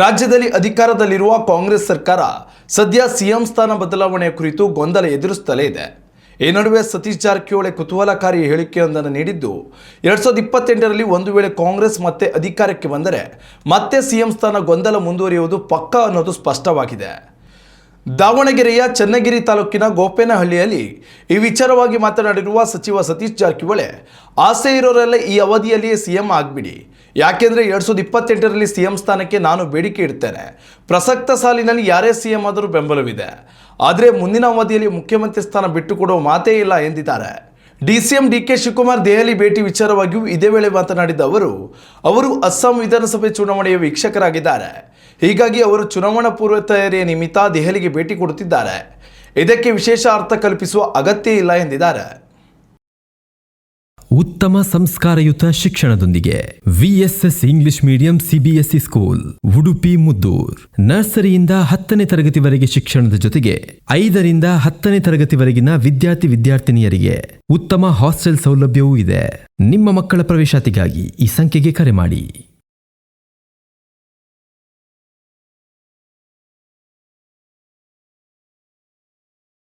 ರಾಜ್ಯದಲ್ಲಿ ಅಧಿಕಾರದಲ್ಲಿರುವ ಕಾಂಗ್ರೆಸ್ ಸರ್ಕಾರ ಸದ್ಯ ಸಿಎಂ ಸ್ಥಾನ ಬದಲಾವಣೆಯ ಕುರಿತು ಗೊಂದಲ ಎದುರಿಸುತ್ತಲೇ ಇದೆ. ಈ ನಡುವೆ ಸತೀಶ್ ಜಾರಕಿಹೊಳಿ ಕುತೂಹಲಕಾರಿ ಹೇಳಿಕೆಯೊಂದನ್ನು ನೀಡಿದ್ದು, ಎರಡ್ ಸಾವಿರದ ಇಪ್ಪತ್ತೆಂಟರಲ್ಲಿ ಒಂದು ವೇಳೆ ಕಾಂಗ್ರೆಸ್ ಮತ್ತೆ ಅಧಿಕಾರಕ್ಕೆ ಬಂದರೆ ಮತ್ತೆ ಸಿಎಂ ಸ್ಥಾನ ಗೊಂದಲ ಮುಂದುವರಿಯುವುದು ಪಕ್ಕಾ ಅನ್ನೋದು ಸ್ಪಷ್ಟವಾಗಿದೆ. ದಾವಣಗೆರೆಯ ಚನ್ನಗಿರಿ ತಾಲೂಕಿನ ಗೋಪೇನಹಳ್ಳಿಯಲ್ಲಿ ಈ ವಿಚಾರವಾಗಿ ಮಾತನಾಡಿರುವ ಸಚಿವ ಸತೀಶ್ ಜಾರಕಿಹೊಳಿ, ಆಸೆ ಇರೋರೆಲ್ಲ ಈ ಅವಧಿಯಲ್ಲಿಯೇ ಸಿಎಂ ಆಗ್ಬಿಡಿ. ಯಾಕೆಂದ್ರೆ ಎರಡು ಸಾವಿರದ ಇಪ್ಪತ್ತೆಂಟರಲ್ಲಿ ಸಿಎಂ ಸ್ಥಾನಕ್ಕೆ ನಾನು ಬೇಡಿಕೆ ಇಡ್ತೇನೆ. ಪ್ರಸಕ್ತ ಸಾಲಿನಲ್ಲಿ ಯಾರೇ ಸಿಎಂ ಆದರೂ ಬೆಂಬಲವಿದೆ. ಆದರೆ ಮುಂದಿನ ಅವಧಿಯಲ್ಲಿ ಮುಖ್ಯಮಂತ್ರಿ ಸ್ಥಾನ ಬಿಟ್ಟುಕೊಡುವ ಮಾತೇ ಇಲ್ಲ ಎಂದಿದ್ದಾರೆ. ಡಿಸಿಎಂ ಡಿಕೆ ಶಿವಕುಮಾರ್ ದೆಹಲಿ ಭೇಟಿ ವಿಚಾರವಾಗಿಯೂ ಇದೇ ವೇಳೆ ಮಾತನಾಡಿದ ಅವರು ಅವರು ಅಸ್ಸಾಂ ವಿಧಾನಸಭೆ ಚುನಾವಣೆಯ ವೀಕ್ಷಕರಾಗಿದ್ದಾರೆ. ಹೀಗಾಗಿ ಅವರು ಚುನಾವಣಾ ಪೂರ್ವ ತಯಾರಿಯ ನಿಮಿತ್ತ ದೆಹಲಿಗೆ ಭೇಟಿ ಕೊಡುತ್ತಿದ್ದಾರೆ. ಇದಕ್ಕೆ ವಿಶೇಷ ಅರ್ಥ ಕಲ್ಪಿಸುವ ಅಗತ್ಯ ಇಲ್ಲ ಎಂದಿದ್ದಾರೆ. ಉತ್ತಮ ಸಂಸ್ಕಾರಯುತ ಶಿಕ್ಷಣದೊಂದಿಗೆ VSS English medium CBSE school, Udupi, Muddur. ನರ್ಸರಿಯಿಂದ ಹತ್ತನೇ ತರಗತಿವರೆಗೆ ಶಿಕ್ಷಣದ ಜೊತೆಗೆ ಐದರಿಂದ ಹತ್ತನೇ ತರಗತಿವರೆಗಿನ ವಿದ್ಯಾರ್ಥಿ ವಿದ್ಯಾರ್ಥಿನಿಯರಿಗೆ ಉತ್ತಮ ಹಾಸ್ಟೆಲ್ ಸೌಲಭ್ಯವೂ ಇದೆ. ನಿಮ್ಮ ಮಕ್ಕಳ ಪ್ರವೇಶಾತಿಗಾಗಿ ಈ ಸಂಖ್ಯೆಗೆ ಕರೆ ಮಾಡಿ.